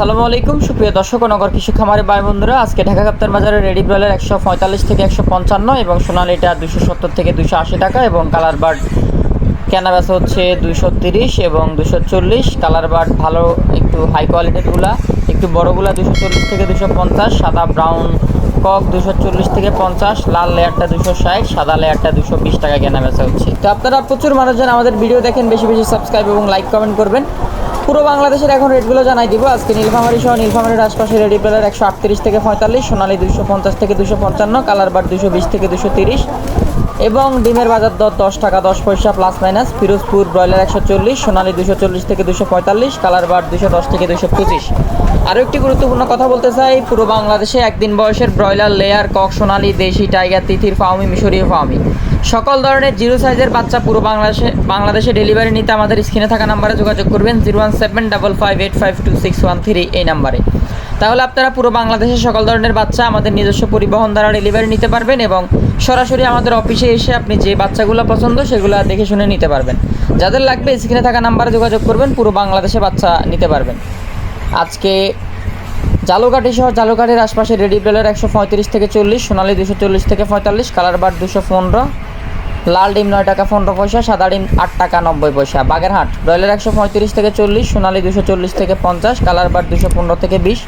আসসালামু আলাইকুম, সুপ্রিয় দর্শক নগর কৃষি খামারে ভাই বন্ধুরা আজকে ঢাকা কাপ্তার বাজারে রেডি ব্রয়লার একশো পঁয়তাল্লিশ থেকে একশো পঞ্চান্ন এবং সোনালিটা দুশো সত্তর থেকে দুশো আশি টাকা এবং কালার বার্ড কেনা বেচা হচ্ছে দুশো তিরিশ এবং দুশো চল্লিশ। কালার বার্ড ভালো একটু হাই কোয়ালিটিরগুলা একটু বড়গুলা দুশো চল্লিশ থেকে দুশো পঞ্চাশ, সাদা ব্রাউন কক দুশো চল্লিশ থেকে পঞ্চাশ, লাল লেয়ারটা দুশো ষাট, সাদা লেয়ারটা দুশো বিশ টাকা কেনা বেচা হচ্ছে। তো আপনারা প্রচুর মানুষজন আমাদের ভিডিও দেখেন, বেশি বেশি সাবস্ক্রাইব এবং লাইক কমেন্ট করবেন। পুরো বাংলাদেশের এখন রেটগুলো জানাই দিব। আজকে নীলফামারি সহ নীলফামারির আশপাশে রেডি প্লেয়ার একশো আটত্রিশ থেকে পঁয়তাল্লিশ, সোনালি দুশো পঞ্চাশ থেকে দুশো পঞ্চান্ন, কালার বার দুশো বিশ থেকে দুশো তিরিশ এবং ডিমের বাজার দর দশ টাকা, দশ পয়সা প্লাস মাইনাস ফিরোজপুর ব্রয়লার একশো চল্লিশ, সোনালি দুশো চল্লিশ থেকে দুশো পঁয়তাল্লিশ, কালার বার দুশো দশ থেকে দুশো পঁচিশ। আরও একটি গুরুত্বপূর্ণ কথা বলতে চাই, পুরো বাংলাদেশে একদিন বয়সের ব্রয়লার লেয়ার কক, সোনালি, দেশি, টাইগার, তিথির ফাউমি মিশরীয় ফাউমি সকল ধরনের জিরো সাইজের বাচ্চা পুরো বাংলাদেশে বাংলাদেশে ডেলিভারি নিতে আমাদের স্ক্রিনে থাকা নাম্বারে যোগাযোগ করবেন zero one seven double five eight five two six one three এই নাম্বারে তাহলে আপনারা পুরো বাংলাদেশের সকল ধরনের বাচ্চা আমাদের নিজস্ব পরিবহন দ্বারা ডেলিভারি নিতে পারবেন এবং সরাসরি আমাদের অফিসে এসে আপনি যে বাচ্চাগুলো পছন্দ সেগুলো দেখে শুনে নিতে পারবেন। যাদের লাগবে স্ক্রিনে থাকা নাম্বারে যোগাযোগ করবেন, পুরো বাংলাদেশে বাচ্চা নিতে পারবেন। আজকে জালুকাঠি সহ জালুকাঠির আশপাশে রেডি ব্রেলের একশো পঁয়ত্রিশ থেকে চল্লিশ, সোনালি দুশো চল্লিশ থেকে পঁয়তাল্লিশ, কালার বার দুশো পনেরো। লাল ডিম নয় টাকা পনেরো পয়সা, সাদা ডিম আট টাকা নব্বই পয়সা। বাগেরহাট, ব্রয়লার একশো পঁয়ত্রিশ থেকে চল্লিশ, সোনালি দুশো চল্লিশ থেকে পঞ্চাশ, কালার বার দুশো পনেরো থেকে বিশ।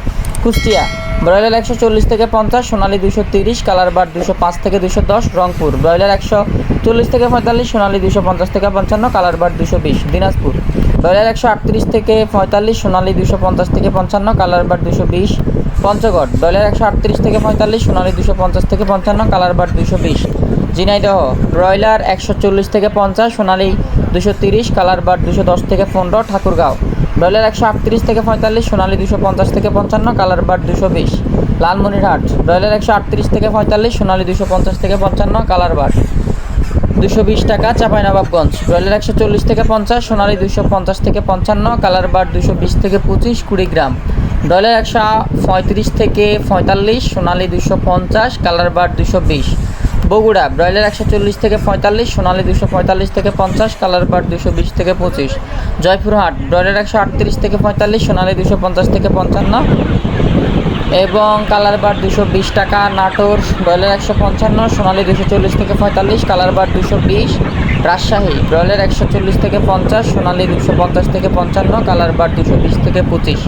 কুষ্টিয়া, ব্রয়লার একশো চল্লিশ থেকে পঞ্চাশ, সোনালি দুশো তিরিশ, কালার বার দুশো পাঁচ থেকে দুশো দশ, রংপুর। ব্রয়লার একশো চল্লিশ থেকে পঁয়তাল্লিশ, সোনালি দুশো পঞ্চাশ থেকে পঞ্চান্ন, কালার বার দুশো বিশ। দিনাজপুর, ব্রয়লার একশো আটত্রিশ থেকে পঁয়তাল্লিশ, সোনালি দুশো পঞ্চাশ থেকে পঞ্চান্ন, কালার বার দুশো বিশ। পঞ্চগড়, ব্রয়লার একশো আটত্রিশ থেকে পঁয়তাল্লিশ, সোনালি দুশো পঞ্চাশ থেকে পঞ্চান্ন, কালার বার দুশো বিশ। ঝিনাইদহ ব্রয়লার একশো চল্লিশ থেকে পঞ্চাশ, সোনালি দুশো তিরিশ, কালার বার দুশো দশ থেকে পনেরো, ঠাকুরগাঁও। ব্রয়লার একশো আটত্রিশ থেকে পঁয়তাল্লিশ, সোনালি দুশো পঞ্চাশ থেকে পঞ্চান্ন, কালার বার দুশো বিশ। লালমনিরহাট, ব্রয়লার একশো আটত্রিশ থেকে পঁয়তাল্লিশ, সোনালি দুশো পঞ্চাশ থেকে পঞ্চান্ন, কালার বার দুশো বিশ টাকা, চাঁপাইনবাবগঞ্জ। ব্রয়লার একশো চল্লিশ থেকে পঞ্চাশ, সোনালি দুশো পঞ্চাশ থেকে পঞ্চান্ন, কালার বার দুশো বিশ থেকে পঁচিশ কুড়ি গ্রাম ব্রয়লার একশো পঁয়ত্রিশ থেকে পঁয়তাল্লিশ, সোনালি দুশো পঞ্চাশ, কালার বার দুশো বিশ। বগুড়া, ব্রয়লার একশো চল্লিশ থেকে পঁয়তাল্লিশ, সোনালি দুশো পঁয়তাল্লিশ থেকে পঞ্চাশ, কালার বার দুশো বিশ থেকে পঁচিশ। জয়পুরহাট, ব্রয়লার একশো আটত্রিশ থেকে পঁয়তাল্লিশ, সোনালি দুশো পঞ্চাশ থেকে পঞ্চান্ন। এবং কালার বার দুশো বিশ টাকা, নাটোর, ব্রয়লার একশো পঞ্চান্ন, সোনালি দুশো চল্লিশ থেকে পঁয়তাল্লিশ, কালার বার দুশো বিশ। রাজশাহী, ব্রয়লার একশো চল্লিশ থেকে পঞ্চাশ, সোনালি দুশো পঞ্চাশ থেকে পঞ্চান্ন, কালার বার দুশো বিশ থেকে পঁচিশ।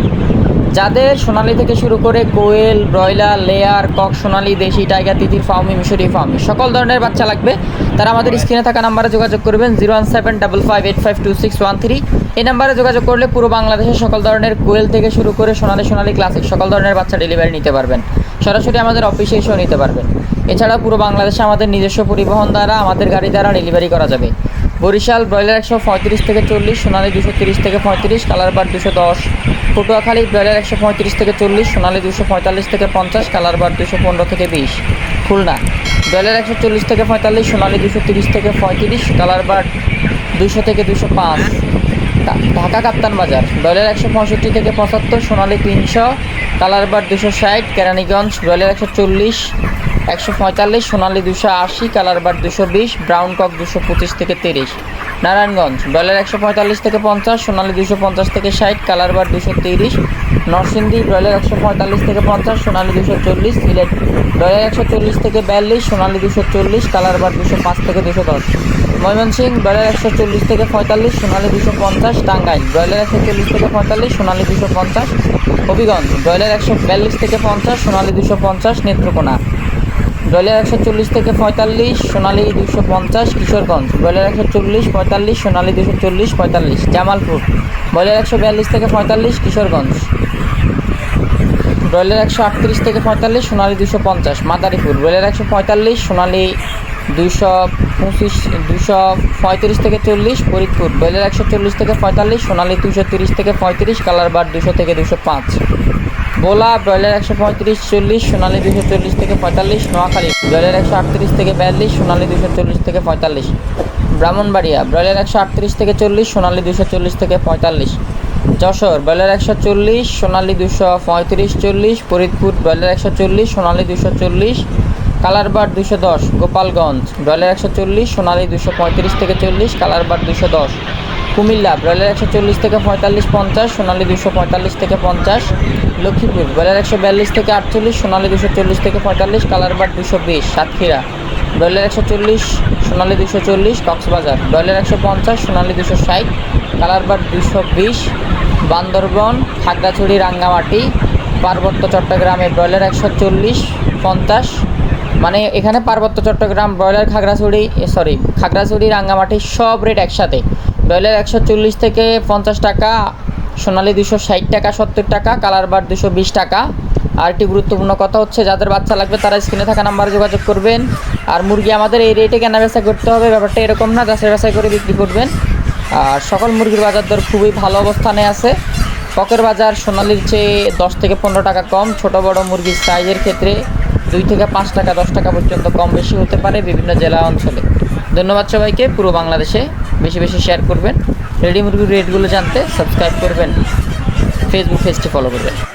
যাদের সোনালি থেকে শুরু করে কোয়েল, ব্রয়লার, লেয়ার, কক, সোনালি, দেশি, টাইগার, তিতির ফার্মি মিশরি ফার্মি সকল ধরনের বাচ্চা লাগবে। তারা আমাদের স্ক্রিনে থাকা নাম্বারে যোগাযোগ করবেন, zero one seven double five eight five two six one three. এই নাম্বারে যোগাযোগ করলে পুরো বাংলাদেশের সকল ধরনের কোয়েল থেকে শুরু করে সোনালি সোনালি ক্লাসিক সকল ধরনের বাচ্চা ডেলিভারি নিতে পারবেন। সরাসরি আমাদের অফিসে এসেও নিতে পারবেন। এছাড়া পুরো বাংলাদেশে আমাদের নিজস্ব পরিবহন দ্বারা আমাদের গাড়ি দ্বারা ডেলিভারি করা যাবে। বরিশাল ব্রয়লার একশো পঁয়ত্রিশ থেকে চল্লিশ, সোনালি দুশো তিরিশ থেকে পঁয়ত্রিশ কালার বার দুশো দশ। পটুয়াখালী ব্রয়লার একশো পঁয়ত্রিশ থেকে চল্লিশ, সোনালি দুশো পঁয়তাল্লিশ থেকে পঞ্চাশ কালার বার দুশো পনেরো থেকে বিশ। খুলনা, ব্রয়লার একশো চল্লিশ থেকে পঁয়তাল্লিশ, সোনালি দুশো তিরিশ থেকে পঁয়ত্রিশ কালার বার দুশো থেকে দুশো পাঁচ। ঢাকা কাপ্তান বাজার, ব্রয়লার একশো পঁয়ষট্টি থেকে পঁচাত্তর, সোনালি তিনশো কালার বার দুশো ষাট, কেরানীগঞ্জ, ব্রয়লার একশো চল্লিশ একশো পঁয়তাল্লিশ, সোনালি দুশো আশি কালার বার দুশো বিশ, ব্রাউন কক দুশো পঁচিশ থেকে তিরিশ। নারায়ণগঞ্জ, ব্রয়লার একশো পঁয়তাল্লিশ থেকে পঞ্চাশ, সোনালি দুশো পঞ্চাশ থেকে ষাট কালার বার দুশো তিরিশ, নরসিংদী, ব্রয়লার একশো পঁয়তাল্লিশ থেকে পঞ্চাশ, সোনালি দুশো চল্লিশ, সিলেট, ব্রয়লার একশো চল্লিশ থেকে বিয়াল্লিশ, সোনালি দুশো চল্লিশ কালার বার দুশো পাঁচ থেকে দুশো দশ। ময়মনসিংহ ব্রয়লার একশো চল্লিশ থেকে পঁয়তাল্লিশ, সোনালি দুশো পঞ্চাশ, টাঙ্গাইল, ব্রয়লার একশো চল্লিশ থেকে পঁয়তাল্লিশ, সোনালি দুশো পঞ্চাশ, হবিগঞ্জ, ব্রয়লার একশো বিয়াল্লিশ থেকে পঞ্চাশ, সোনালি দুশো পঞ্চাশ, নেত্রকোনা। ব্রয়লার একশো চল্লিশ থেকে পঁয়তাল্লিশ, সোনালি দুশো পঞ্চাশ, কিশোরগঞ্জ। ব্রয়লার একশো চল্লিশ, পঁয়তাল্লিশ, সোনালি দুশো চল্লিশ, পঁয়তাল্লিশ। জামালপুর। ব্রয়লার একশো বিয়াল্লিশ থেকে পঁয়তাল্লিশ, কিশোরগঞ্জ। ব্রয়লার একশো আটত্রিশ থেকে পঁয়তাল্লিশ, সোনালি দুশো পঞ্চাশ, মাদারীপুর। ব্রয়লার একশো পঁয়তাল্লিশ, সোনালি দুশো পঁচিশ, দুশো পঁয়ত্রিশ থেকে চল্লিশ, ফরিদপুর। ব্রয়লার একশো চল্লিশ থেকে পঁয়তাল্লিশ, সোনালি দুশো তিরিশ থেকে পঁয়ত্রিশ কালার বার দুশো থেকে দুশো পাঁচ। বোলা ব্রয়লার একশো পঁয়ত্রিশ, চল্লিশ, সোনালি দুশো চল্লিশ থেকে পঁয়তাল্লিশ, নোয়াখালী, ব্রয়লার একশো আটত্রিশ থেকে বিয়াল্লিশ, সোনালি দুশো চল্লিশ থেকে পঁয়তাল্লিশ। ব্রাহ্মণবাড়িয়া, ব্রয়লার একশো আটত্রিশ থেকে চল্লিশ, সোনালি দুশো চল্লিশ থেকে পঁয়তাল্লিশ। যশোর, ব্রয়লার একশো চল্লিশ, সোনালি দুশো পঁয়ত্রিশ, চল্লিশ। ফরিদপুর, ব্রয়লার একশো চল্লিশ, সোনালি দুশো চল্লিশ। কালার বার দুশো দশ গোপালগঞ্জ, ব্রয়লার একশো চল্লিশ, সোনালি দুশো পঁয়ত্রিশ থেকে চল্লিশ কালার বার দুশো। দশ কুমিল্লা, ব্রয়লার একশো চল্লিশ থেকে পঁয়তাল্লিশ, পঞ্চাশ, সোনালী দুশো পঁয়তাল্লিশ থেকে পঞ্চাশ। লক্ষ্মীপুর, ব্রয়লার একশো বিয়াল্লিশ থেকে আটচল্লিশ, সোনালী দুশো চল্লিশ থেকে পঁয়তাল্লিশ কালার কালারবাট দুশো বিশ, সাতক্ষীরা। ব্রয়লার একশো চল্লিশ, সোনালী দুশো চল্লিশ, কক্সবাজার। ব্রয়লার একশো পঞ্চাশ, সোনালী দুশো ষাট, কালারবাট দুশো বিশ, বান্দরবন, খাগড়াছড়ি, রাঙ্গামাটি, পার্বত্য চট্টগ্রামে ব্রয়লার একশো চল্লিশ, পঞ্চাশ। মানে এখানে পার্বত্য চট্টগ্রাম, ব্রয়লার, খাগড়াছড়ি সরি, খাগড়াছড়ি, রাঙ্গামাটি সব রেট একসাথে। ব্রয়লার একশো চল্লিশ থেকে পঞ্চাশ টাকা সোনালি দুশো ষাট টাকা, সত্তর টাকা, কালার বার দুশো বিশ টাকা। আর একটি গুরুত্বপূর্ণ কথা হচ্ছে, যাদের বাচ্চা লাগবে তারা স্ক্রিনে থাকা নাম্বারে যোগাযোগ করবেন। আর মুরগি আমাদের এই রেটে কেনা বেচা করতে হবে, ব্যাপারটা এরকম না, যাচাই বাছাই করে বিক্রি করবেন। আর সকল মুরগির বাজার দর খুবই ভালো অবস্থানে আছে। পকের বাজার সোনালির চেয়ে দশ থেকে পনেরো টাকা কম, ছোট বড় মুরগির সাইজের ক্ষেত্রে দুই থেকে পাঁচ টাকা, দশ টাকা পর্যন্ত কম বেশি হতে পারে বিভিন্ন জেলা অঞ্চলে। ধন্যবাদ সবাইকে, পুরো বাংলাদেশে বেশি বেশি শেয়ার করবেন। রেডি মুরগির রেটগুলো জানতে সাবস্ক্রাইব করবেন। ফেসবুক পেজটি ফলো করবেন।